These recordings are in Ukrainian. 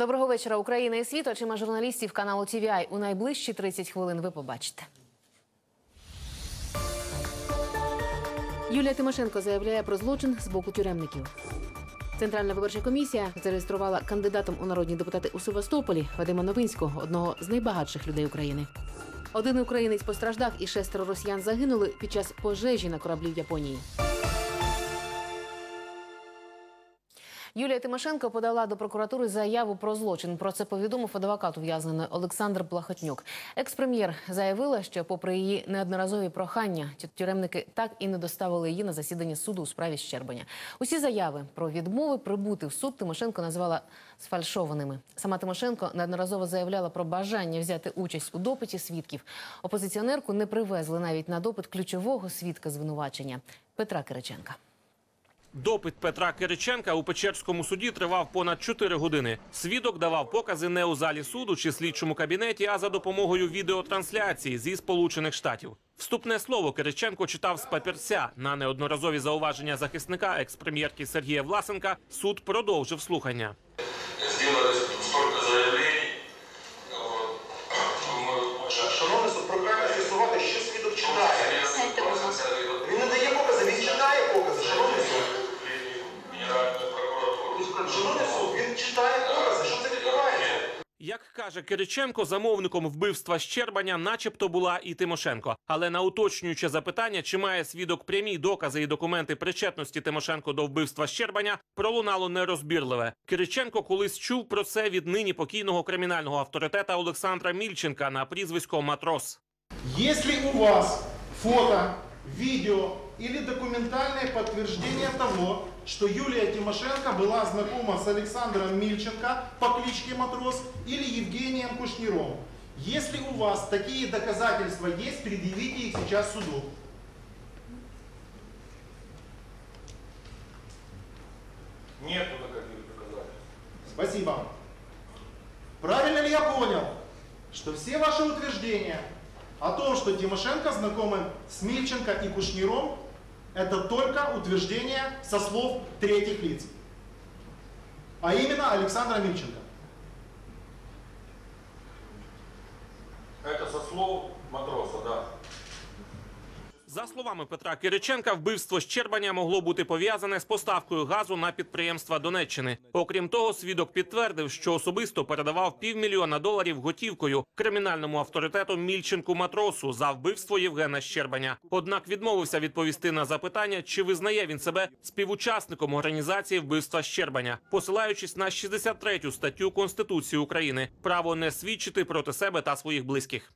Доброго вечора, Україна і світ. Очима журналістів каналу TVI. У найближчі 30 хвилин ви побачите. Юлія Тимошенко заявляє про злочин з боку тюремників. Центральна виборча комісія зареєструвала кандидатом у народні депутати у Севастополі Вадима Новинського, одного з найбагатших людей України. Один українець постраждав і шестеро росіян загинули під час пожежі на кораблі в Японії. Юлія Тимошенко подала до прокуратури заяву про злочин. Про це повідомив адвокат ув'язненої Олександр Плахотнюк. Екс-прем'єр заявила, що, попри її неодноразові прохання, тю- тюремники так і не доставили її на засідання суду у справі Щербаня. Усі заяви про відмови прибути в суд Тимошенко назвала сфальшованими. Сама Тимошенко неодноразово заявляла про бажання взяти участь у допиті свідків. Опозиціонерку не привезли навіть на допит ключового свідка звинувачення Петра Кириченка. Допит Петра Кириченка у Печерському суді тривав понад 4 години. Свідок давав покази не у залі суду чи слідчому кабінеті, а за допомогою відеотрансляції зі Сполучених Штатів. Вступне слово Кириченко читав з папірця. На неодноразові зауваження захисника екс-прем'єрки Сергія Власенка суд продовжив слухання. Шановний суд, прохання з'ясувати, що свідок читає. Він не дає покази, він читає покази. Шановний суд. Генеральної прокуратури. Шановний суд, він читає покази. Що це відбувається? Як каже Кириченко, замовником вбивства Щербаня, начебто була і Тимошенко. Але на уточнююче запитання, чи має свідок прямі докази і документи причетності Тимошенко до вбивства Щербаня, пролунало нерозбірливе. Кириченко колись чув про це від нині покійного кримінального авторитета Олександра Мільченка на прізвисько Матрос. Если у вас фото, видео или документальное подтверждение того, что Юлия Тимошенко была знакома с Александром Мильченко по кличке Матрос или Евгением Кушниром, если у вас такие доказательства есть, предъявите их сейчас суду. Нету никаких доказательств. Спасибо. Правильно ли я понял, что все ваши утверждения о том, что Тимошенко знакомы с Мильченко и Кушниром, это только утверждения со слов третьих лиц, а именно Александра Мильченко. Это со слов матроса, да. За словами Петра Кириченка, вбивство Щербаня могло бути пов'язане з поставкою газу на підприємства Донеччини. Окрім того, свідок підтвердив, що особисто передавав півмільйона доларів готівкою кримінальному авторитету Мільченку Матросу за вбивство Євгена Щербаня. Однак відмовився відповісти на запитання, чи визнає він себе співучасником організації вбивства Щербаня, посилаючись на 63 статтю Конституції України право не свідчити проти себе та своїх близьких.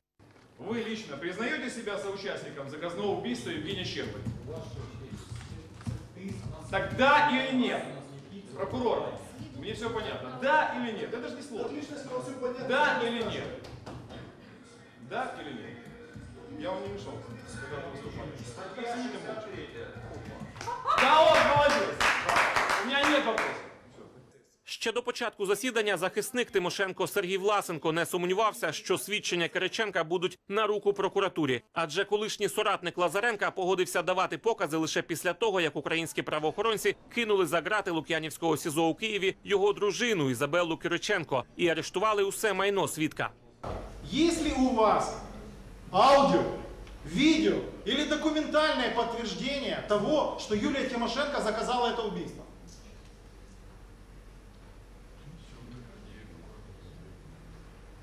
Вы лично признаете себя соучастником заказного убийства Евгения Щербы? Так да или нет? Прокурор, мне все понятно. Да или нет? Это же не сложно. Да или нет? Да или нет? Я вам не мешал, когда вы выступали. Да, он молодец. У меня нет вопросов. Ще до початку засідання захисник Тимошенко Сергій Власенко не сумнівався, що свідчення Кириченка будуть на руку прокуратурі. Адже колишній соратник Лазаренка погодився давати покази лише після того, як українські правоохоронці кинули за грати Лук'янівського СІЗО у Києві його дружину Ізабеллу Кириченко і арештували усе майно свідка. Если у вас аудио, видео или документальное подтверждение того, что Юлия Тимошенко заказала это убийство,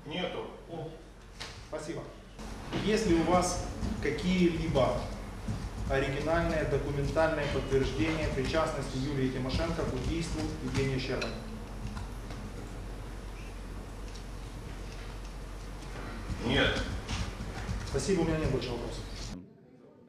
Нету. Спасибо. Если у вас какие-либо оригинальные документальные подтверждения причастности Юлии Тимошенко к убийству Евгения Щербана. Нет. Спасибо, у меня нет больше вопросов.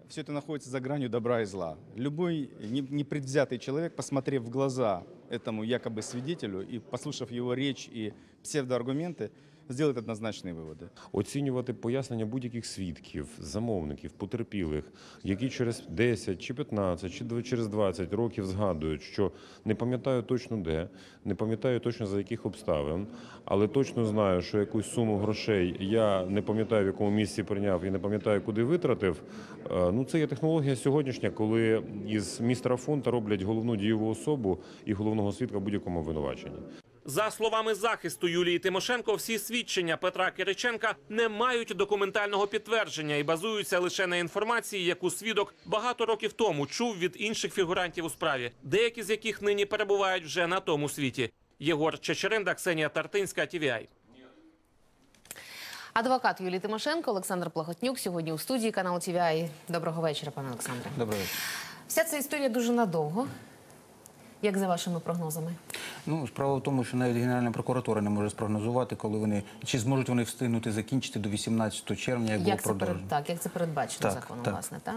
Все это находится за гранью добра и зла. Любой не- непредвзятый человек, посмотрев в глаза этому якобы свидетелю и послушав его речь и псевдоаргументы, сделает однозначные выводы. оцінювати пояснення будь-яких свідків, замовників, потерпілих, які через 10 чи 15 чи дв- через 20 років згадують, що не пам'ятаю точно де, не пам'ятаю точно за яких обставин, але точно знаю, що якусь суму грошей я не пам'ятаю в якому місці прийняв і не пам'ятаю, куди витратив. Е, Ну це є технологія сьогоднішня, коли із містера фонта роблять головну дієву особу і головного свідка в будь-якому обвинуваченні. За словами захисту Юлії Тимошенко, всі свідчення Петра Кириченка не мають документального підтвердження і базуються лише на інформації, яку свідок багато років тому чув від інших фігурантів у справі, деякі з яких нині перебувають вже на тому світі. Єгор Чечеринда, Ксенія Тартинська, ТВІ. Адвокат Юлії Тимошенко Олександр Плахотнюк сьогодні у студії каналу ТВІ. Доброго вечора, пане Олександре. Добрий вечір. Вся ця історія дуже надовго. Як за вашими прогнозами? Ну, справа в тому, що навіть Генеральна прокуратура не може спрогнозувати, коли вони чи зможуть вони встигнути закінчити до 18 червня, як, було Як перед, продовжено. так, як це передбачено Так, законом, так. власне, так?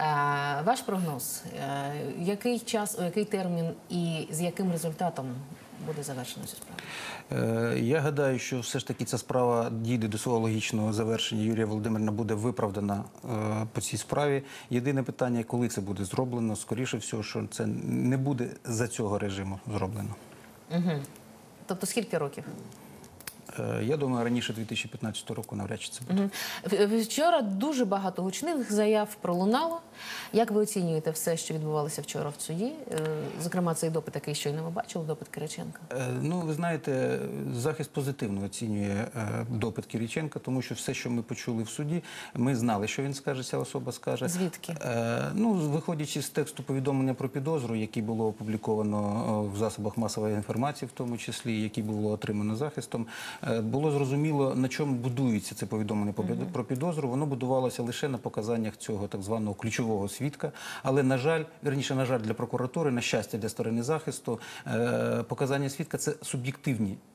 Е, ваш прогноз, е, який час, у який термін і з яким результатом буде завершено цю справу? Е, Я гадаю, що все ж таки ця справа дійде до свого логічного завершення. Юрія Володимирівна буде виправдана е, по цій справі. Єдине питання, коли це буде зроблено, скоріше всього, що це не буде за цього режиму зроблено. Тобто скільки років? Е, Я думаю, раніше 2015 року навряд чи це буде. Вчора дуже багато гучних заяв пролунало. Як ви оцінюєте все, що відбувалося вчора в суді? Е, Зокрема, цей допит, який щойно ми бачили, допит Кириченка. Е, Ну, ви знаєте, захист позитивно оцінює допит Кириченка, тому що все, що ми почули в суді, ми знали, що він скаже, ця особа скаже. Звідки? Ну, виходячи з тексту повідомлення про підозру, який було опубліковано в засобах масової інформації, в тому числі, який було отримано захистом, було зрозуміло, на чому будується це повідомлення про підозру. Воно будувалося лише на показаннях цього так званого ключового свідка. Але, на жаль, верніше, на жаль, для прокуратури, на щастя, для сторони захисту, е, показання свідка це суб'єктивні е,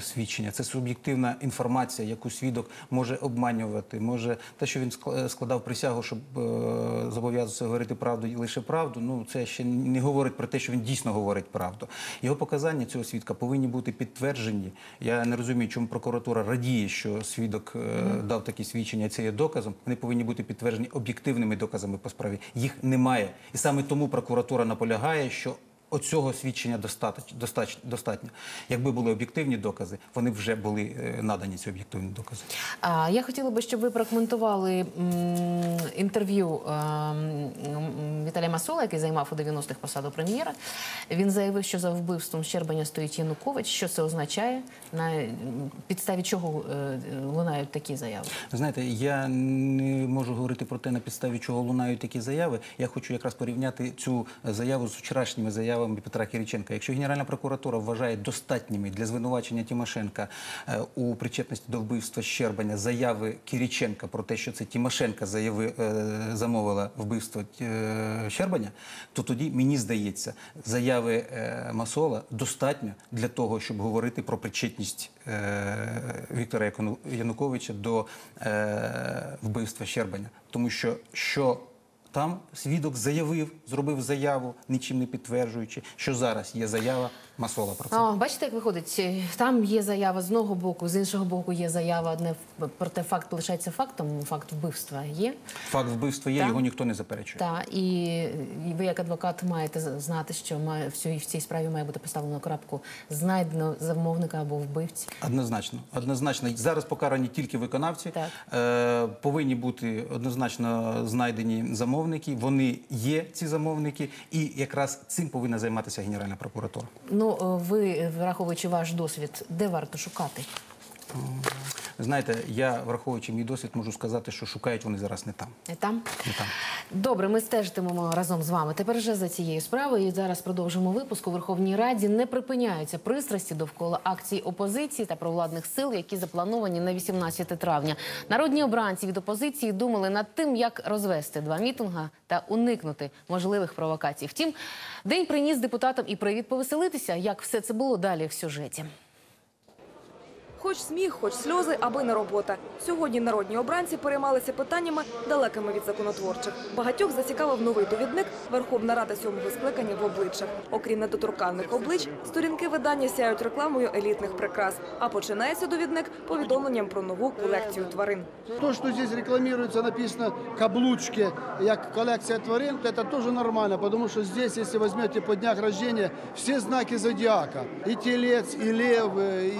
свідчення, це суб'єктивна інформація, яку свідок може обманювати. Може, те, що він скла- складав присягу, щоб е, зобов'язувався говорити правду і лише правду. Ну це ще не говорить про те, що він дійсно говорить правду. Його показання цього свідка повинні бути підтверджені. Я не розумію, чому прокуратура радіє, що свідок е, дав такі свідчення. Це є доказом. Вони повинні бути підтверджені об'єктивними доказами по справі. Їх немає, і саме тому прокуратура наполягає, що Оцього свідчення достатньо. Якби були об'єктивні докази, вони вже були е, надані ці об'єктивні докази. Я хотіла би, щоб ви прокоментували інтерв'ю ем, Віталія Масола, який займав у 90-х посаду прем'єра. Він заявив, що за вбивством Щербаня стоїть Янукович. Що це означає? На підставі чого е, лунають такі заяви? Знаєте, я не можу говорити про те, на підставі чого лунають такі заяви. Я хочу якраз порівняти цю заяву з вчорашніми заявами Петра Кириченка. Якщо Генеральна прокуратура вважає достатніми для звинувачення Тимошенка е, у причетності до вбивства Щербаня заяви Кириченка про те, що це Тимошенка заяви, е, замовила вбивство е, Щербаня, то тоді мені здається, заяви Масола достатньо для того, щоб говорити про причетність Віктора Януковича до вбивства Щербаня. Тому що що там свідок заявив, зробив заяву, нічим не підтверджуючи, що зараз є заява Масола про це. А, бачите, як виходить? Там є заява з одного боку, з іншого боку є заява одне проте факт лишається фактом. Факт вбивства є. Факт вбивства є, Так. його ніхто не заперечує. Та і і ви, як адвокат, маєте знати, що має в цій, в цій справі має бути поставлено крапку знайдено замовника або вбивці. Однозначно, однозначно. Зараз покарані тільки виконавці. Так. Е, повинні бути однозначно знайдені замовники. Вони є ці замовники, і якраз цим повинна займатися Генеральна прокуратура. Ну е, ви, враховуючи ваш досвід, де варто шукати? Знаєте, я враховуючи мій досвід, можу сказати, що шукають вони зараз не там. Не там? Не там. Добре, ми стежитимемо разом з вами. Тепер вже за цією справою. І зараз продовжимо випуск. У Верховній Раді не припиняються пристрасті довкола акцій опозиції та провладних сил, які заплановані на 18 травня. Народні обранці від опозиції думали над тим, як розвести два мітинга та уникнути можливих провокацій. Втім, день приніс депутатам і привід повеселитися. Як все це було далі в сюжеті. Хоч сміх, хоч сльози, аби не робота. Сьогодні народні обранці переймалися питаннями далекими від законотворчих. Багатьох зацікавив новий довідник Верховна Рада сьомого скликання в обличчях. Окрім недоторканних облич, сторінки видання сяють рекламою елітних прикрас. А починається довідник повідомленням про нову колекцію тварин. То, что здесь рекламируется, написано каблучки, як коллекция тварин, это тоже нормально, потому что здесь, если возьмете по днях рождения, все знаки зодиака. И телец, и лев, и,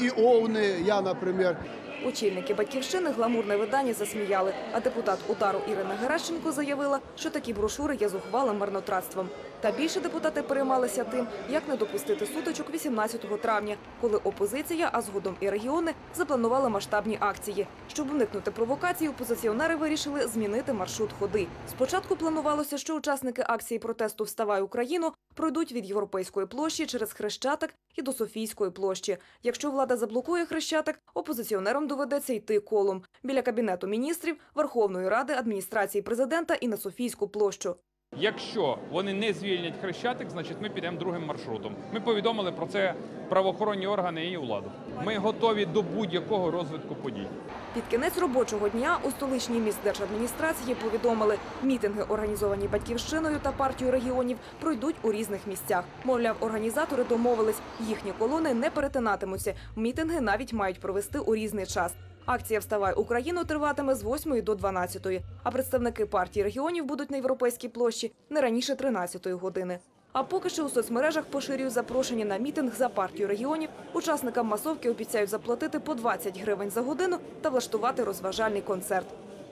и овны, я, например. Очільники батьківщини гламурне видання засміяли, а депутат удару Ірина Геращенко заявила, що такі брошури є зухвалим марнотратством. Та більше депутати переймалися тим, як не допустити сутичок 18 травня, коли опозиція, а згодом і регіони запланували масштабні акції. Щоб уникнути провокацій, опозиціонери вирішили змінити маршрут ходи. Спочатку планувалося, що учасники акції протесту «Вставай Україну» пройдуть від Європейської площі через Хрещатик і до Софійської площі. Якщо влада заблокує Хрещатик, опозиціонерам доведеться йти колом біля Кабінету міністрів, Верховної Ради, адміністрації президента і на Софійську площу. Якщо вони не звільнять хрещатик, значить ми підемо другим маршрутом. Ми повідомили про це правоохоронні органи і владу. Ми готові до будь-якого розвитку подій. Під кінець робочого дня у столичній міськдержадміністрації повідомили, мітинги, організовані батьківщиною та партією регіонів, пройдуть у різних місцях. Мовляв, організатори домовились, їхні колони не перетинатимуться. Мітинги навіть мають провести у різний час. Акція «Вставай Україну» триватиме з 8 до 12, а представники партії регіонів будуть на Європейській площі не раніше 13 години. А поки що у соцмережах поширюють запрошення на мітинг за партію регіонів. Учасникам масовки обіцяють заплатити по 20 гривень за годину та влаштувати розважальний концерт.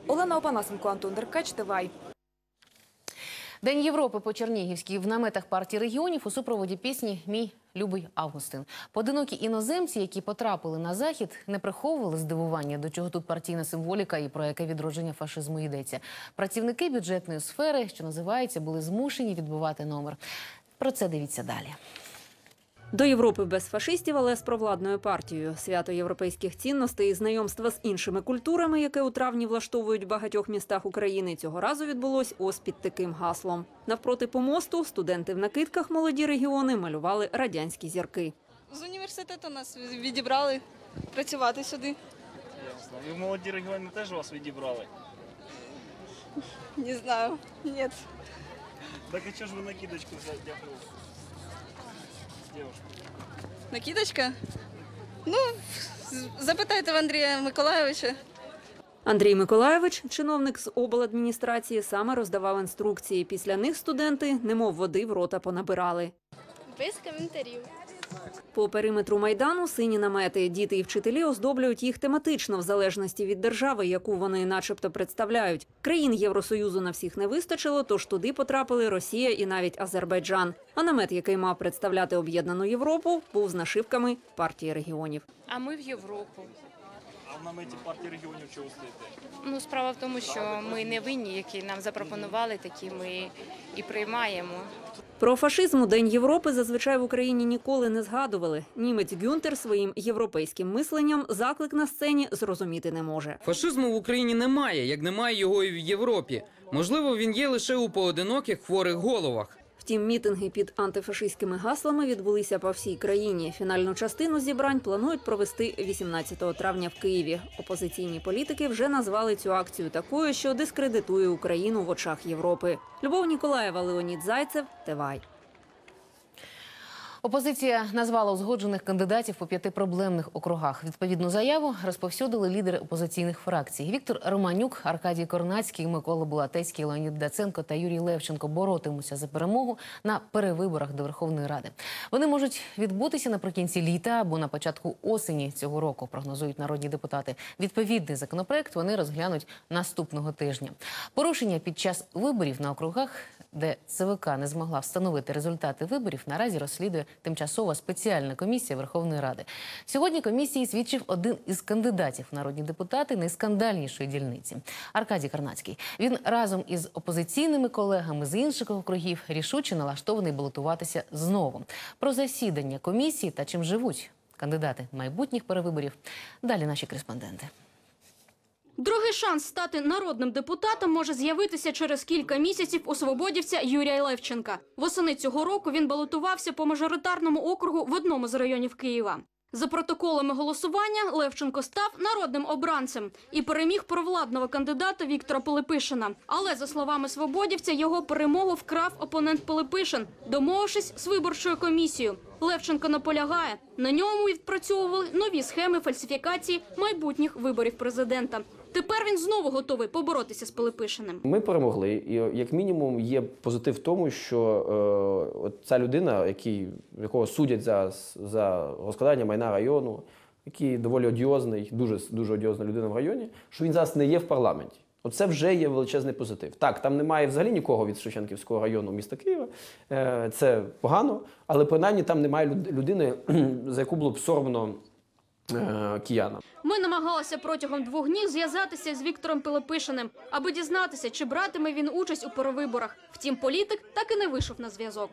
Олена Опанасенко, Антон Деркач, Тивай. День Європи по Чернігівській в наметах партії регіонів у супроводі пісні Мій любий Августин. Поодинокі іноземці, які потрапили на захід, не приховували здивування, до чого тут партійна символіка і про яке відродження фашизму йдеться. Працівники бюджетної сфери, що називається, були змушені відбувати номер. Про це дивіться далі. До Європи без фашистів, але з провладною партією. Свято європейських цінностей і знайомства з іншими культурами, яке у травні влаштовують в багатьох містах України, цього разу відбулось ось під таким гаслом. Навпроти помосту студенти в накидках молоді регіони малювали радянські зірки. З університету нас відібрали працювати сюди. І в молоді регіони теж вас відібрали. Не знаю. Ні. Так а чого ж ви накидочку взяли? Накидочка? Ну, запитайте в Андрія Миколайовича. Андрій Миколаєвич, чиновник з обладміністрації, саме роздавав інструкції. Після них студенти, немов води в рота понабирали. Без коментарів. По периметру майдану сині намети. Діти і вчителі оздоблюють їх тематично в залежності від держави, яку вони, начебто, представляють. Країн Євросоюзу на всіх не вистачило, тож туди потрапили Росія і навіть Азербайджан. А намет, який мав представляти об'єднану Європу, був з нашивками партії регіонів. А ми в Європу. А в наметі партії регіонів чого стоїте? Ну, справа в тому, що ми не винні, які нам запропонували, такі ми і приймаємо. Про фашизм у День Європи зазвичай в Україні ніколи не згадували. Німець Гюнтер своїм європейським мисленням заклик на сцені зрозуміти не може. Фашизму в Україні немає, як немає його і в Європі. Можливо, він є лише у поодиноких хворих головах. Втім, мітинги під антифашистськими гаслами відбулися по всій країні. Фінальну частину зібрань планують провести 18 травня в Києві. Опозиційні політики вже назвали цю акцію такою, що дискредитує Україну в очах Європи. Любов Ніколаєва, Леонід Зайцев, Тевай. Опозиція назвала узгоджених кандидатів по п'яти проблемних округах. Відповідну заяву розповсюдили лідери опозиційних фракцій. Віктор Романюк, Аркадій Корнацький, Микола Булатецький, Леонід Даценко та Юрій Левченко боротимуться за перемогу на перевиборах до Верховної Ради. Вони можуть відбутися наприкінці літа або на початку осені цього року. Прогнозують народні депутати. Відповідний законопроект вони розглянуть наступного тижня. Порушення під час виборів на округах, де ЦВК не змогла встановити результати виборів, наразі розслідує тимчасова спеціальна комісія Верховної Ради. Сьогодні комісії свідчив один із кандидатів народні депутати найскандальнішої дільниці Аркадій Карнацький. Він разом із опозиційними колегами з інших округів рішуче налаштований балотуватися знову. Про засідання комісії та чим живуть кандидати майбутніх перевиборів. Далі наші кореспонденти. Другий шанс стати народним депутатом може з'явитися через кілька місяців у свободівця Юрія Левченка. Восени цього року він балотувався по мажоритарному округу в одному з районів Києва. За протоколами голосування Левченко став народним обранцем і переміг провладного кандидата Віктора Пилипишина. Але за словами свободівця, його перемогу вкрав опонент Пилипишин, домовившись з виборчою комісією. Левченко наполягає, на ньому відпрацьовували нові схеми фальсифікації майбутніх виборів президента. Тепер він знову готовий поборотися з Пилипишиним. Ми перемогли, і як мінімум є позитив в тому, що е, ця людина, який, якого судять за, за розкрадання майна району, який доволі одіозний, дуже дуже одіозна людина в районі, що він зараз не є в парламенті. Оце вже є величезний позитив. Так, там немає взагалі нікого від Шевченківського району міста Києва. Е, Це погано, але принаймні там немає люд- людини, за яку було б соромно е, киянам. Ми намагалися протягом двох днів зв'язатися з Віктором Пилипишиним, аби дізнатися, чи братиме він участь у перевиборах. Втім, політик так і не вийшов на зв'язок.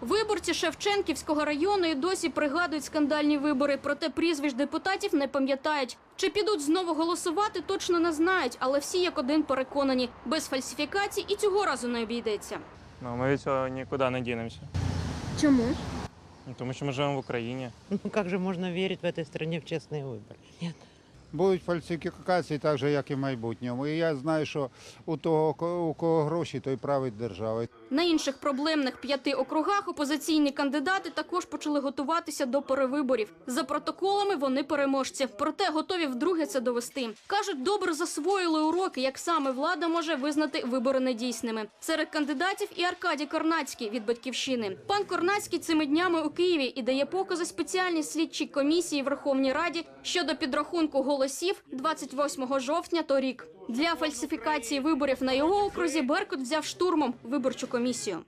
Виборці Шевченківського району і досі пригадують скандальні вибори, проте прізвищ депутатів не пам'ятають. Чи підуть знову голосувати, точно не знають, але всі як один переконані, без фальсифікацій і цього разу не обійдеться. Ну, ми від цього нікуди не дінемося. Чому? Ну, Тому що ми живемо в Україні. Ну как же можно верить в этой стране в честные выборы? Нет. Будуть фальсифікації так же, як і в майбутньому. І я знаю, що у того, у кого гроші, той править державою. На інших проблемних п'яти округах опозиційні кандидати також почали готуватися до перевиборів. За протоколами вони переможці, проте готові вдруге це довести. кажуть, добре засвоїли уроки, як саме влада може визнати вибори недійсними. Серед кандидатів і Аркадій Корнацький від батьківщини. Пан Корнацький цими днями у Києві і дає покази спеціальній слідчій комісії Верховній Раді щодо підрахунку голосів 28 жовтня торік. Для фальсифікації виборів на його окрузі Беркут взяв штурмом виборчу комісію.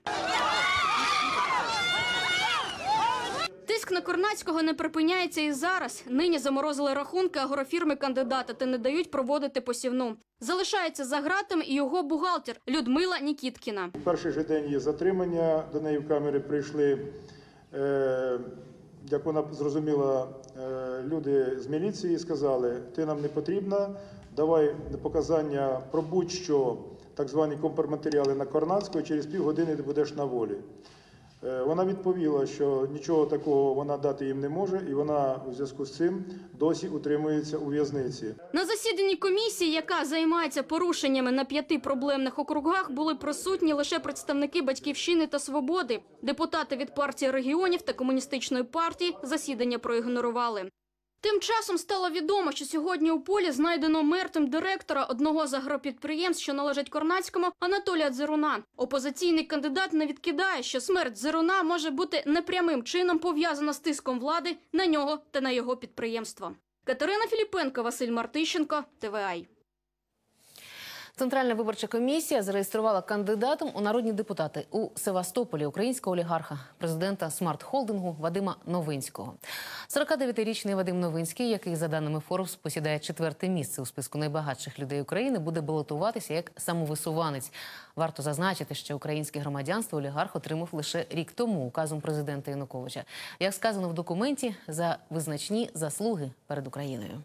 Тиск на Корнацького не припиняється і зараз. Нині заморозили рахунки агрофірми кандидата та не дають проводити посівну. Залишається за ґратами і його бухгалтер Людмила Нікіткіна. Перший же день є затримання. До неї в камери прийшли, е, як вона зрозуміла, люди з міліції сказали: ти нам не потрібна, давай показання про будь-що, так звані компроматеріали на Корнацького, через півгодини ти будеш на волі. Е, Вона відповіла, що нічого такого вона дати їм не може, і вона у зв'язку з цим досі утримується у в'язниці. На засіданні комісії, яка займається порушеннями на п'яти проблемних округах, були присутні лише представники батьківщини та свободи. Депутати від партії регіонів та комуністичної партії засідання проігнорували. Тим часом стало відомо, що сьогодні у полі знайдено мертвим директора одного з агропідприємств, що належить Корнацькому, Анатолія Дзеруна. Опозиційний кандидат не відкидає, що смерть Дзеруна може бути непрямим чином пов'язана з тиском влади на нього та на його підприємство. Катерина Філіпенко, Василь Мартищенко, ТВАЙ. Центральна виборча комісія зареєструвала кандидатом у народні депутати у Севастополі українського олігарха, президента смарт-холдингу Вадима Новинського. 49-річний Вадим Новинський, який за даними Forbes посідає четверте місце у списку найбагатших людей України, буде балотуватися як самовисуванець. Варто зазначити, що українське громадянство олігарх отримав лише рік тому указом президента Януковича. Як сказано в документі, за визначні заслуги перед Україною.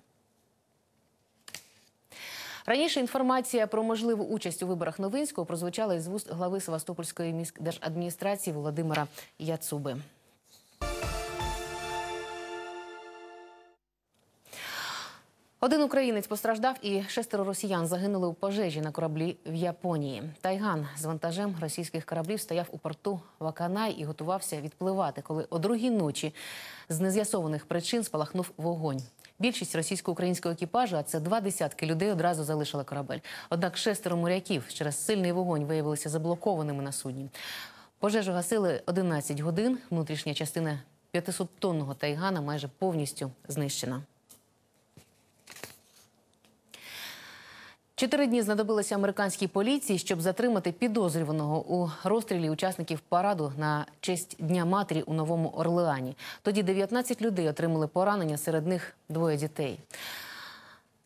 Раніше інформація про можливу участь у виборах Новинського прозвучала із вуст глави Севастопольської міськдержадміністрації Володимира Яцуби. Один українець постраждав і шестеро росіян загинули у пожежі на кораблі в Японії. Тайган з вантажем російських кораблів стояв у порту Ваканай і готувався відпливати, коли о другій ночі з нез'ясованих причин спалахнув вогонь. Більшість російсько-українського екіпажу, а це два десятки людей, одразу залишили корабель. Однак шестеро моряків через сильний вогонь виявилися заблокованими на судні. Пожежу гасили 11 годин. Внутрішня частина 500-тонного тайгана майже повністю знищена. Чотири дні знадобилося американській поліції, щоб затримати підозрюваного у розстрілі учасників параду на честь Дня матері у Новому Орлеані. Тоді 19 людей отримали поранення, серед них двоє дітей.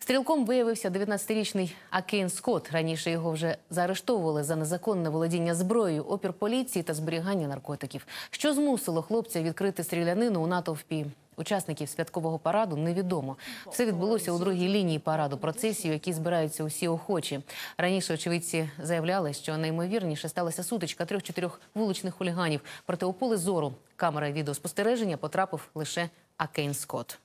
Стрілком виявився 19-річний Акейн Скотт. Раніше його вже заарештовували за незаконне володіння зброєю, опір поліції та зберігання наркотиків. Що змусило хлопця відкрити стрілянину у натовпі учасників святкового параду, невідомо. Все відбулося у другій лінії параду процесії, у якій збираються усі охочі. Раніше очевидці заявляли, що найімовірніше сталася сутичка трьох-чотирьох вуличних хуліганів. Проте у поле зору камера відеоспостереження потрапив лише Акейн Скотт.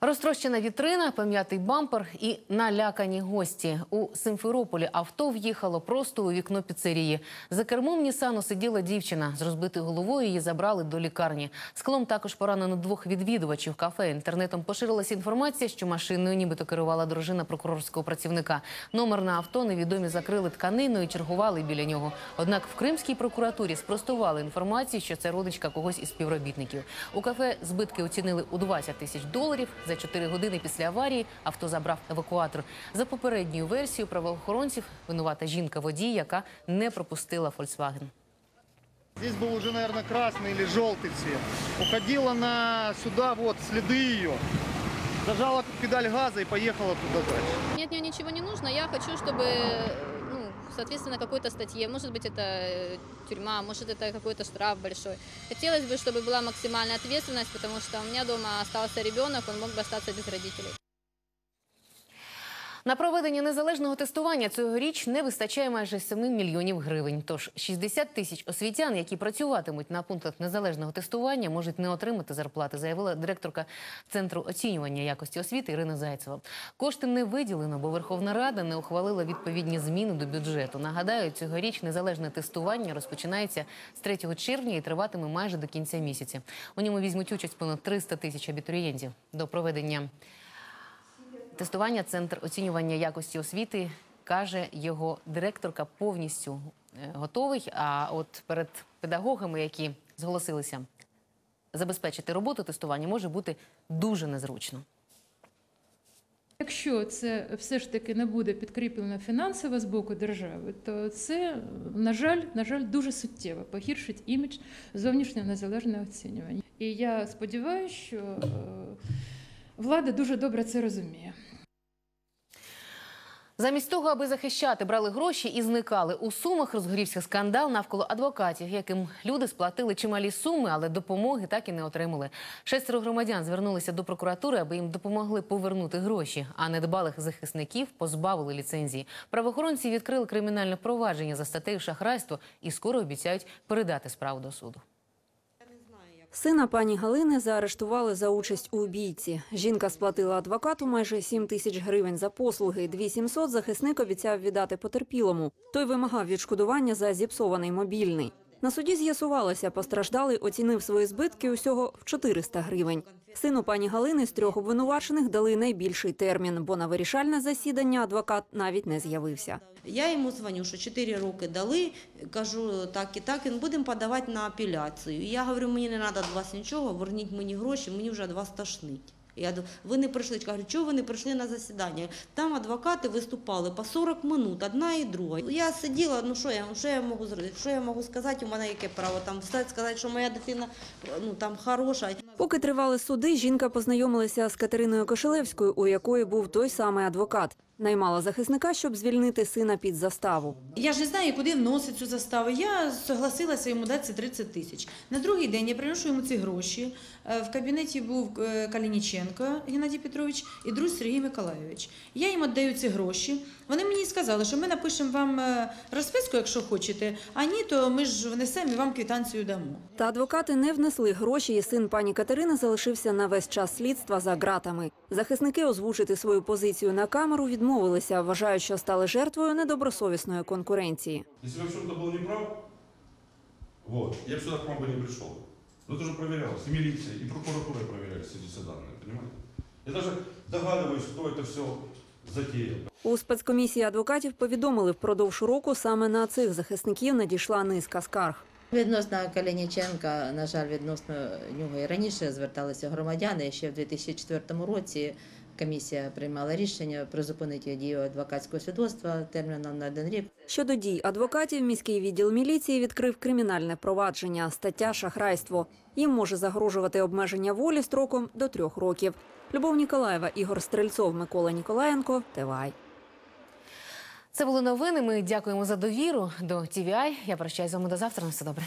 Розтрощена вітрина, пом'ятий бампер і налякані гості. У Симферополі авто в'їхало просто у вікно піцерії. За кермом Нісану сиділа дівчина. З розбитою головою її забрали до лікарні. Склом також поранено двох відвідувачів кафе. Інтернетом поширилася інформація, що машиною нібито керувала дружина прокурорського працівника. Номер на авто невідомі закрили тканиною і чергували біля нього. Однак в Кримській прокуратурі спростували інформацію, що це родичка когось із співробітників. У кафе збитки оцінили у 20 тисяч доларів. За 4 години після аварії авто забрав евакуатор. За попередньою версією правоохоронців винувата жінка-водій, яка не пропустила Фольксваген. Здесь был уже, наверное, красный или желтый цвет. Уходила на сюда, вот, следы ее. Зажала педаль газа и поехала туда дальше. Мне от нее ничего не нужно. Я хочу, чтобы, ну, соответственно, какой-то статье, может быть, это э, тюрьма, может, это какой-то штраф большой. Хотелось бы, чтобы была максимальная ответственность, потому что у меня дома остался ребенок, он мог бы остаться без родителей. На проведення незалежного тестування цьогоріч не вистачає майже 7 мільйонів гривень. Тож 60 тисяч освітян, які працюватимуть на пунктах незалежного тестування, можуть не отримати зарплати, заявила директорка центру оцінювання якості освіти Ірина Зайцева. Кошти не виділено, бо Верховна Рада не ухвалила відповідні зміни до бюджету. Нагадаю, цьогоріч незалежне тестування розпочинається з 3 червня і триватиме майже до кінця місяця. У ньому візьмуть участь понад 300 тисяч абітурієнтів. До проведення Тестування центр оцінювання якості освіти каже його директорка повністю е, готовий. А от перед педагогами, які зголосилися забезпечити роботу тестування, може бути дуже незручно. Якщо це все ж таки не буде підкріплено фінансово з боку держави, то це, на жаль, на жаль, дуже суттєво погіршить імідж зовнішнього незалежного оцінювання. І я сподіваюся, що е, влада дуже добре це розуміє. Замість того, аби захищати, брали гроші і зникали. У сумах розгорівся скандал навколо адвокатів, яким люди сплатили чималі суми, але допомоги так і не отримали. Шестеро громадян звернулися до прокуратури, аби їм допомогли повернути гроші. А недбалих захисників позбавили ліцензії. Правоохоронці відкрили кримінальне провадження за статтею шахрайство і скоро обіцяють передати справу до суду. Сина пані Галини заарештували за участь у бійці. Жінка сплатила адвокату майже 7 тисяч гривень за послуги. 2700 захисник обіцяв віддати потерпілому. Той вимагав відшкодування за зіпсований мобільний. На суді з'ясувалося, постраждалий оцінив свої збитки усього в 400 гривень. Сину пані Галини з трьох обвинувачених дали найбільший термін, бо на вирішальне засідання адвокат навіть не з'явився. Я йому дзвоню, що 4 роки дали, кажу так і так, і будемо подавати на апеляцію. Я говорю, мені не треба від вас нічого, верніть мені гроші, мені вже від вас тошнить. Я думаю, ви не прийшли. Кажу, чого ви не прийшли на засідання? Там адвокати виступали по 40 минут, одна і друга. Я сиділа, ну що я, що я можу зробити? Що я можу сказати? У мене яке право там встати, сказати, що моя дитина ну там хороша. Поки тривали суди, жінка познайомилася з Катериною Кошелевською, у якої був той самий адвокат. Наймала захисника, щоб звільнити сина під заставу. Я ж не знаю, куди вносить цю заставу. Я согласилася йому дати ці 30 тисяч. На другий день я приношу йому ці гроші. Е, В кабінеті був е, Калініченко Геннадій Петрович і друг Сергій Миколайович. Я їм віддаю ці гроші. Вони мені сказали, що ми напишемо вам е, розписку, якщо хочете, а ні, то ми ж внесемо і вам квитанцію дамо. Та адвокати не внесли гроші, і син пані Катерини залишився на весь час слідства за ґратами. Захисники озвучити свою позицію на камеру відмовилися, вважають, що стали жертвою недобросовісної конкуренції. Если я в чем-то был неправ, вот, я бы сюда к вам бы не пришел. Но это же проверялось, и милиция, и прокуратура проверялись эти все данные, понимаете? Я даже догадываюсь, кто это все затеял. У спецкомісії адвокатів повідомили, впродовж року саме на цих захисників надійшла низка скарг. Відносно Калініченка, на жаль, відносно нього і раніше зверталися громадяни. Ще в 2004 році комісія приймала рішення призупинити дію адвокатського свідоцтва терміном на один рік. Щодо дій адвокатів, міський відділ міліції відкрив кримінальне провадження. Стаття шахрайство. Їм може загрожувати обмеження волі строком до трьох років. Любов Ніколаєва, Ігор Стрельцов, Микола Ніколаєнко. ТВАЙ. Це були новини. Ми дякуємо за довіру до TVI. Я прощаюсь з вами до завтра. На все добре.